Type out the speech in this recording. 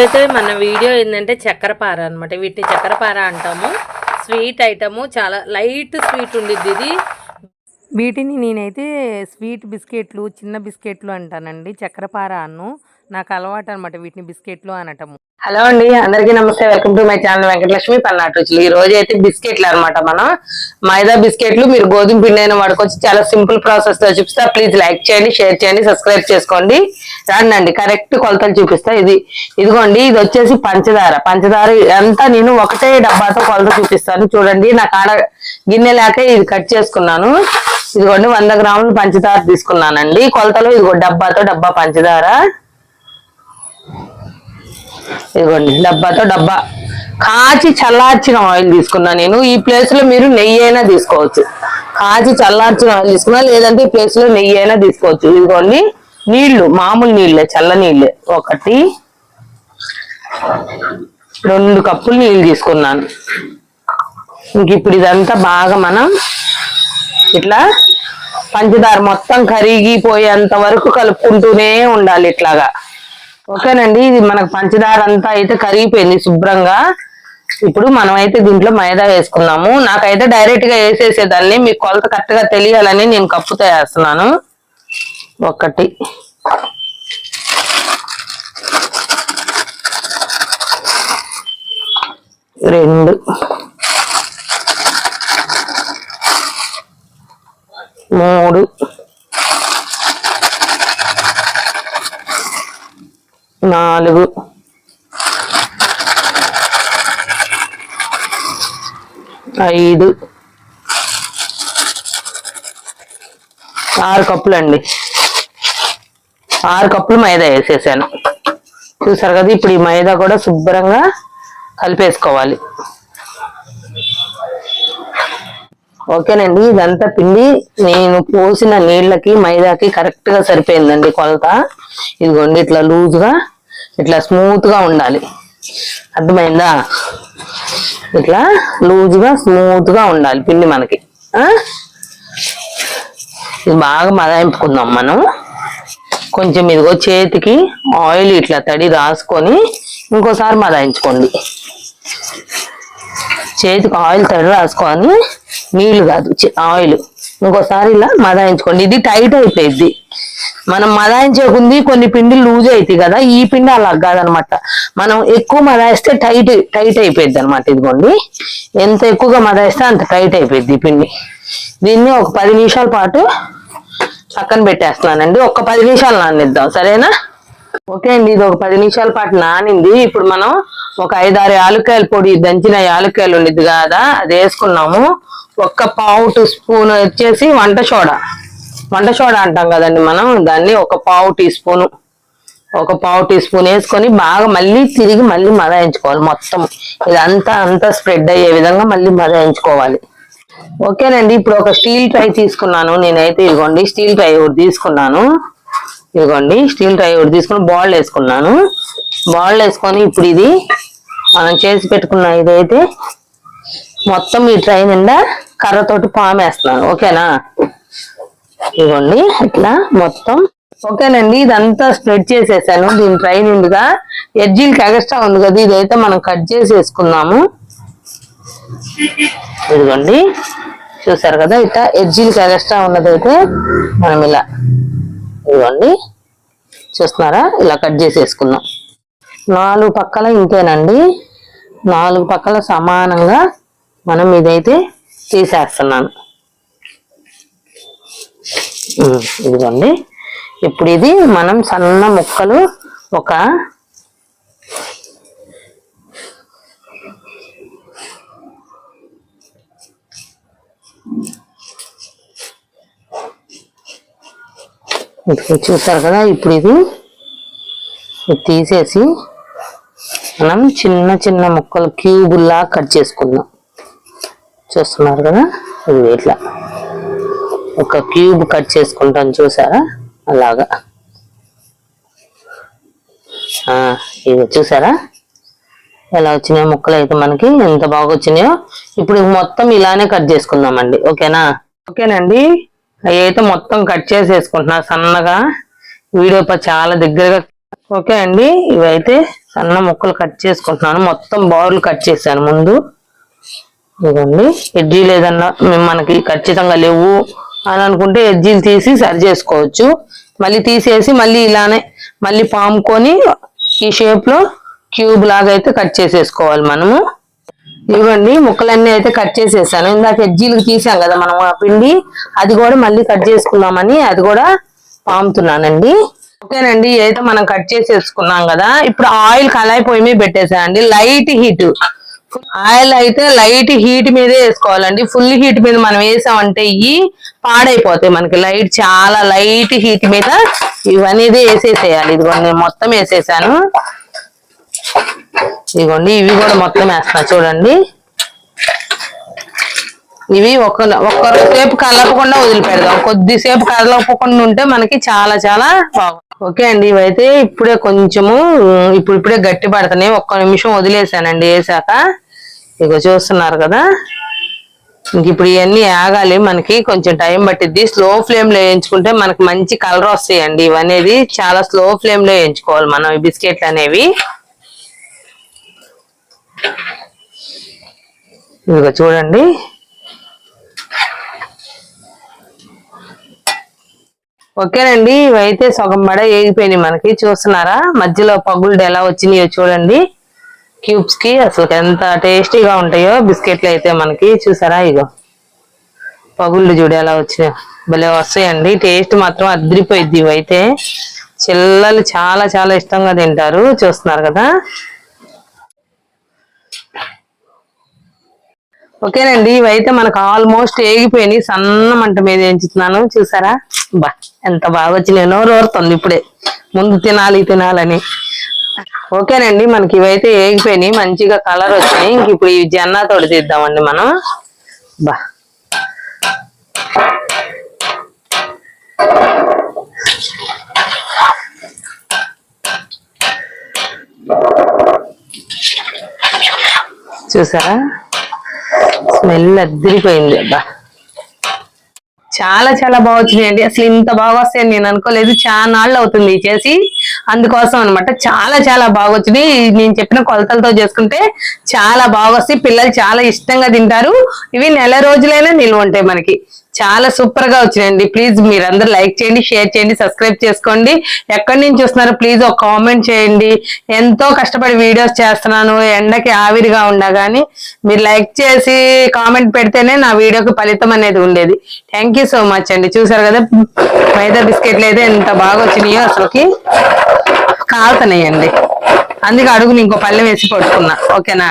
అయితే మన వీడియో ఏంటంటే చక్కెరపార అనమాట వీటిని చక్కెరపార అంటాము. Sweet item. చాలా లైట్ స్వీట్ ఉండిద్ది ఇది. వీటిని నేనైతే స్వీట్ బిస్కెట్లు చిన్న బిస్కెట్లు అంటానండి. చక్కెరపార అన్ను. నాకు అలవాటు అనమాట వీటిని బిస్కెట్లు అనటము. హలో అండి అందరికీ నమస్తే. Welcome to my channel Venkatalakshmi పల్నాటు రుచులు. ఈ రోజు అయితే బిస్కెట్లు అనమాట మనం. మైదా బిస్కెట్లు మీరు గోధుమ పిండి అయిన వాడుకోవచ్చు. చాలా సింపుల్ ప్రాసెస్తో చూపిస్తా. ప్లీజ్ లైక్ చేయండి షేర్ చేయండి సబ్స్క్రైబ్ చేసుకోండి. రండి కరెక్ట్ కొలతలు చూపిస్తా. ఇది ఇదిగోండి ఇది వచ్చేసి పంచదార. పంచదార అంతా నేను ఒకటే డబ్బాతో కొలత చూపిస్తాను. చూడండి నా కాడ గిన్నె లేక ఇది కట్ చేసుకున్నాను. ఇదిగోండి వంద గ్రాములు పంచదార తీసుకున్నానండి. కొలతలు ఇదిగో డబ్బాతో డబ్బా పంచదార. ఇదిగోండి డబ్బాతో డబ్బా. కాచి చల్లార్చిన ఆయిల్ తీసుకున్నా నేను. ఈ ప్లేస్లో మీరు నెయ్యి అయినా తీసుకోవచ్చు. కాచి చల్లార్చిన ఆయిల్ తీసుకున్నా లేదంటే ఈ ప్లేస్లో నెయ్యి అయినా తీసుకోవచ్చు. ఇదిగోండి నీళ్ళు మామూలు నీళ్ళే చల్ల నీళ్ళే. ఒకటి రెండు కప్పులు నీళ్ళు తీసుకున్నాను. ఇంక ఇప్పుడు ఇదంతా బాగా మనం ఇట్లా పంచదార మొత్తం కరిగిపోయేంత వరకు కలుపుకుంటూనే ఉండాలి ఇట్లాగా. ఓకేనండి ఇది మనకు పంచదార అంతా అయితే కరిగిపోయింది శుభ్రంగా. ఇప్పుడు మనమైతే దీంట్లో మైదా వేసుకున్నాము. నాకైతే డైరెక్ట్గా వేసేసేదాన్ని. మీకు కొలత కరెక్ట్గా తెలియాలని నేను కప్పుతో వేస్తున్నాను. ఒకటి. రెండు మూడు నాలుగు ఐదు. ఆరు కప్పులు అండి ఆరు కప్పులు మైదా వేసేసాను. చూసారు కదా ఇప్పుడు ఈ మైదా కూడా శుభ్రంగా కలిపేసుకోవాలి. ఓకేనండి ఇదంతా పిండి నేను పోసిన నీళ్ళకి మైదాకి కరెక్ట్గా సరిపోయిందండి కొలత. ఇదిగోండి ఇట్లా లూజ్గా ఇట్లా స్మూత్గా ఉండాలి. అర్థమైందా? ఇట్లా లూజ్గా స్మూత్గా ఉండాలి పిండి మనకి. ఇది బాగా మదాయింపుకుందాం మనం. కొంచెం ఇదిగో చేతికి ఆయిల్ ఇట్లా తడి రాసుకొని ఇంకోసారి మదాయించుకోండి చేతికి ఆయిల్ తడి రాసుకొని నీళ్ళు కాదు ఆయిల్. ఇంకోసారి ఇలా మదాయించుకోండి ఇది టైట్ అయిపోయింది మనం మదాయించకుంది కొన్ని పిండి లూజ్ అవుతాయి కదా ఈ పిండి అలా కాదనమాట. మనం ఎక్కువ మదాయిస్తే టైట్ టైట్ అయిపోయింది అనమాట ఇదిగోండి. ఎంత ఎక్కువగా మదాయిస్తే అంత టైట్ అయిపోయింది ఈ పిండి. దీన్ని ఒక పది నిమిషాల పాటు పక్కన పెట్టేస్తున్నానండి. ఒక పది నిమిషాలు నానిద్దాం సరేనా? ఓకే అండి ఇది ఒక పది నిమిషాల పాటు నానింది. ఇప్పుడు మనం ఒక ఐదారు యాలక్కాయల పొడి దంచిన యాలక్కాయలు ఉండిద్ది కదా అది వేసుకున్నాము. ఒక్క పావు టీ స్పూన్ వచ్చేసి వంట సోడా. వంట సోడా అంటాం కదండి మనం దాన్ని ఒక పావు టీ స్పూను ఒక పావు టీ స్పూన్ వేసుకొని బాగా మళ్ళీ తిరిగి మళ్ళీ మదాయించుకోవాలి మొత్తం. ఇదంతా అంతా స్ప్రెడ్ అయ్యే విధంగా మళ్ళీ మదాయించుకోవాలి ఓకేనండి ఇప్పుడు ఒక స్టీల్ ట్రై తీసుకున్నాను. నేనైతే ఇదిగోండి స్టీల్ ట్రై ఒకటి తీసుకున్నాను. ఇదిగోండి స్టీల్ ట్రై ఒకటి తీసుకుని బాల్ వేసుకున్నాను. బాల్ వేసుకొని ఇప్పుడు ఇది మనం చేసి పెట్టుకున్న ఇదైతే మొత్తం ఈ ట్రై నిండా కర్రతోటి పామేస్తున్నాను. ఓకేనా? ఇదిగోండి ఇట్లా మొత్తం. ఓకేనండి ఇదంతా స్ప్రెడ్ చేసేసాను. దీని ట్రై నిండుగా ఎడ్జీలకి ఎగస్ట్రా ఉంది కదా ఇదైతే మనం కట్ చేసేసుకున్నాము. ఇదిగోండి చూసారు కదా ఇట్లా ఎడ్జీలకి ఎగస్ట్రా ఉన్నదైతే మనం ఇలా ఇదిగోండి చూస్తున్నారా? ఇలా కట్ చేసేసుకున్నాం. నాలుగు పక్కల ఇంతేనండి. నాలుగు పక్కల సమానంగా మనం ఇదైతే తీసేస్తున్నాను. ఇదిగోండి. ఇప్పుడు ఇది మనం సన్న ముక్కలు ఒక చూస్తారు కదా ఇప్పుడు ఇది ఇది తీసేసి మనం చిన్న చిన్న ముక్కలు క్యూబుల్లా కట్ చేసుకుందాం. చూస్తున్నారు కదా ఇది ఇట్లా. ఒక క్యూబ్ కట్ చేసుకుంటాం చూసారా? అలాగా. ఇది చూసారా? ఎలా వచ్చినాయో ముక్కలు అయితే మనకి ఎంత బాగా వచ్చినాయో. ఇప్పుడు మొత్తం ఇలానే కట్ చేసుకుందామండి ఓకేనా? ఓకేనండి. అవి అయితే మొత్తం కట్ చేసేసుకుంటున్నా సన్నగా. వీడియో చాలా దగ్గరగా. ఓకే అండి. ఇవైతే సన్న ముక్కలు కట్ చేసుకుంటున్నాను. మొత్తం బౌర్లు కట్ చేశాను ముందు. ఇదండి ఎడ్జీలు లేదన్నా మేము మనకి ఖచ్చితంగా లేవు. అని అనుకుంటే ఎడ్జీలు తీసి సరి చేసుకోవచ్చు. మళ్ళీ తీసేసి మళ్ళీ ఇలానే మళ్ళీ పాముకొని ఈ షేప్లో క్యూబ్ లాగా అయితే కట్ చేసేసుకోవాలి మనము. ఇవ్వండి ముక్కలన్నీ అయితే కట్ చేసేసాను. ఇందాక ఎడ్జీలకు తీసాం కదా మనం ఆ పిండి అది కూడా మళ్ళీ కట్ చేసుకుందామని అది కూడా పాముతున్నానండి. ఓకేనండి అయితే మనం కట్ చేసేసుకున్నాం కదా. ఇప్పుడు ఆయిల్ కళాయి పొయ్యి మీద పెట్టేసానండి లైట్ హీట్. ఆయిల్ అయితే లైట్ హీట్ మీదే వేసుకోవాలండి. ఫుల్ హీట్ మీద మనం వేసామంటే ఇవి పాడైపోతాయి మనకి. లైట్ చాలా లైట్ హీట్ మీద ఇవన్నీ వేసేసేయాలి. ఇదిగోండి నేను మొత్తం వేసేసాను. ఇదిగోండి ఇవి కూడా మొత్తం వేస్తున్నా. చూడండి. ఇవి ఒక ఒక్కసేపు కలపకుండా వదిలిపెడదాం. కొద్దిసేపు కలపకుండా ఉంటే మనకి చాలా చాలా బాగుంది ఓకే అండి ఇవైతే ఇప్పుడే కొంచెము ఇప్పుడు ఇప్పుడే గట్టి పడుతున్నాయి. ఒక్క నిమిషం వదిలేసానండి వేసాక. ఇగో చూస్తున్నారు కదా? ఇంక ఇప్పుడు ఇవన్నీ ఆగాలి మనకి కొంచెం టైం పట్టిద్ది. స్లో ఫ్లేమ్లో వేయించుకుంటే మనకి మంచి కలర్ వస్తాయండి ఇవనేది చాలా స్లో ఫ్లేమ్లో వేయించుకోవాలి మనం ఈ బిస్కెట్లు అనేవి. ఇదిగో చూడండి. ఓకేనండి ఇవైతే సగం బడ ఏగిపోయినాయి మనకి. చూస్తున్నారా? మధ్యలో పగుళ్ళు ఎలా వచ్చినాయో చూడండి. క్యూబ్స్కి అసలు ఎంత టేస్టీగా ఉంటాయో బిస్కెట్లు అయితే మనకి చూసారా ఇగో. పగుళ్ళు చూడు ఎలా వచ్చినాయో. భలే వస్తాయండి. టేస్ట్ మాత్రం అదిరిపోయిద్ది ఇవైతే చిల్లలు చాలా చాలా ఇష్టంగా తింటారు. చూస్తున్నారు కదా. ఓకేనండి ఇవైతే మనకు ఆల్మోస్ట్ ఏగిపోయినాయి. సన్న మంట మీద ఎంచుతున్నాను. చూసారా? బా ఎంత బాగా వచ్చినాయి నోరు ఊరుతుంది ఇప్పుడే. ముందు తినాలి తినాలని. ఓకేనండి మనకి ఇవైతే ఏగిపోయినాయి మంచిగా కలర్ వచ్చినాయి. ఇంక ఇప్పుడు ఈ జన్నా తోడు తీద్దామండి మనం. బా. చూసారా? స్మెల్ అద్దరిపోయింది అబ్బా చాలా చాలా బాగా వచ్చినాయండి. అసలు ఇంత బాగా వస్తాయని నేను అనుకోలేదు. చాలా నాళ్ళు అవుతుంది చేసి. అందుకోసం అన్నమాట. చాలా చాలా బాగా నేను చెప్పిన కొలతలతో చేసుకుంటే చాలా బాగా వస్తాయి పిల్లలు చాలా ఇష్టంగా తింటారు. ఇవి నెల రోజులైనా నిల్వ ఉంటాయి మనకి. చాలా సూపర్గా వచ్చినాయండి. ప్లీజ్ మీరందరూ లైక్ చేయండి షేర్ చేయండి సబ్స్క్రైబ్ చేసుకోండి. ఎక్కడి నుంచి వస్తున్నారో ప్లీజ్ ఒక కామెంట్ చేయండి. ఎంతో కష్టపడి వీడియోస్ చేస్తున్నాను. ఎండకి ఆవిరిగా ఉండగాని మీరు లైక్ చేసి కామెంట్ పెడితేనే నా వీడియోకి ఫలితం అనేది ఉండేది. థ్యాంక్ యూ సో మచ్ అండి. చూసారు కదా మైదా బిస్కెట్లు అయితే ఎంత బాగా వచ్చినాయో అసలుకి కాలుతున్నాయండి అందుకే అడుగుని ఇంకో పళ్ళెం వేసి పట్టుకున్నా. ఓకేనా